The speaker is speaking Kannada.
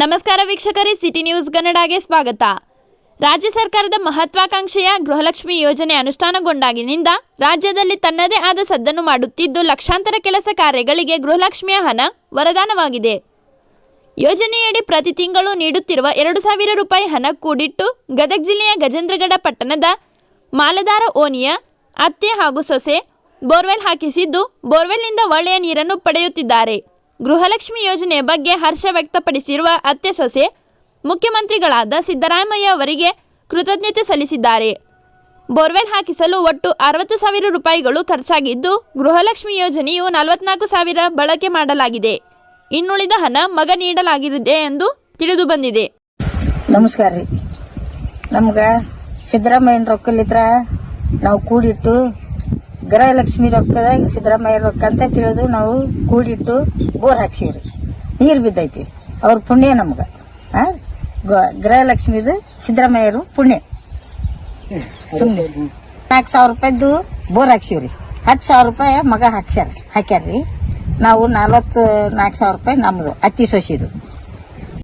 ನಮಸ್ಕಾರ ವೀಕ್ಷಕರೇ, ಸಿಟಿ ನ್ಯೂಸ್ ಕನ್ನಡಗೆ ಸ್ವಾಗತ. ರಾಜ್ಯ ಸರ್ಕಾರದ ಮಹತ್ವಾಕಾಂಕ್ಷೆಯ ಗೃಹಲಕ್ಷ್ಮಿ ಯೋಜನೆ ಅನುಷ್ಠಾನಗೊಂಡಾಗಿನಿಂದ ರಾಜ್ಯದಲ್ಲಿ ತನ್ನದೇ ಆದ ಸದ್ದನ್ನು ಮಾಡುತ್ತಿದ್ದು ಲಕ್ಷಾಂತರ ಕೆಲಸ ಕಾರ್ಯಗಳಿಗೆ ಗೃಹಲಕ್ಷ್ಮಿಯ ಹಣ ವರದಾನವಾಗಿದೆ. ಯೋಜನೆಯಡಿ ಪ್ರತಿ ತಿಂಗಳು ನೀಡುತ್ತಿರುವ ಎರಡು ಸಾವಿರ ರೂಪಾಯಿ ಹಣ ಕೂಡಿಟ್ಟು ಗದಗ ಜಿಲ್ಲೆಯ ಗಜೇಂದ್ರಗಡ ಪಟ್ಟಣದ ಮಾಲದಾರ ಓನಿಯ ಅತ್ತೆ ಹಾಗೂ ಸೊಸೆ ಬೋರ್ವೆಲ್ ಹಾಕಿಸಿದ್ದು ಬೋರ್ವೆಲ್ನಿಂದ ಒಳ್ಳೆಯ ನೀರನ್ನು ಪಡೆಯುತ್ತಿದ್ದಾರೆ. ಗೃಹಲಕ್ಷ್ಮಿ ಯೋಜನೆ ಬಗ್ಗೆ ಹರ್ಷ ವ್ಯಕ್ತಪಡಿಸಿರುವ ಅತ್ತೆ ಸೊಸೆ, ಮುಖ್ಯಮಂತ್ರಿಗಳಾದ ಸಿದ್ದರಾಮಯ್ಯ ಅವರಿಗೆ ಕೃತಜ್ಞತೆ ಸಲ್ಲಿಸಿದ್ದಾರೆ. ಬೋರ್ವೆಲ್ ಹಾಕಿಸಲು ಒಟ್ಟು ಅರವತ್ತು ಸಾವಿರ ರೂಪಾಯಿಗಳು ಖರ್ಚಾಗಿದ್ದು, ಗೃಹಲಕ್ಷ್ಮಿ ಯೋಜನೆಯು ನಲವತ್ನಾಲ್ಕು ಸಾವಿರ ಬಳಕೆ ಮಾಡಲಾಗಿದೆ. ಇನ್ನುಳಿದ ಹಣ ಮಗ ನೀಡಲಾಗಿದೆ ಎಂದು ತಿಳಿದು ಬಂದಿದೆ. ನಮಸ್ಕಾರ ರೀ. ನಮ್ಗೆ ಸಿದ್ದರಾಮಯ್ಯನ ರೊಕ್ಕಲಿದ್ರ ನಾವು ಕೂಡಿಟ್ಟು ಗೃಹಲಕ್ಷ್ಮಿ ರೊಕ್ಕದಾಗ ಸಿದ್ದರಾಮಯ್ಯ ರೊಕ್ಕ ಅಂತ ತಿಳಿದು ನಾವು ಕೂಡಿಟ್ಟು ಬೋರ್ ಹಾಕ್ಸೀವ್ರಿ. ನೀರು ಬಿದ್ದೈತಿ. ಅವ್ರ ಪುಣ್ಯ ನಮ್ಗೆ. ಗೃಹಲಕ್ಷ್ಮಿದು ಸಿದ್ದರಾಮಯ್ಯರು ಪುಣ್ಯ. ಸುಮ್ಮನೆ ನಾಲ್ಕು ಸಾವಿರ ರೂಪಾಯಿದ್ದು ಬೋರ್ ಹಾಕ್ಸಿವ್ರಿ. ಹತ್ತು ಸಾವಿರ ರೂಪಾಯಿ ಮಗ ಹಾಕ್ಸ್ಯಾರ, ಹಾಕ್ಯಾರ್ರಿ. ನಾವು ನಲ್ವತ್ತು ನಾಲ್ಕು ಸಾವಿರ ರೂಪಾಯಿ ನಮ್ಮದು ಅತ್ತಿ ಸೊಸಿದು.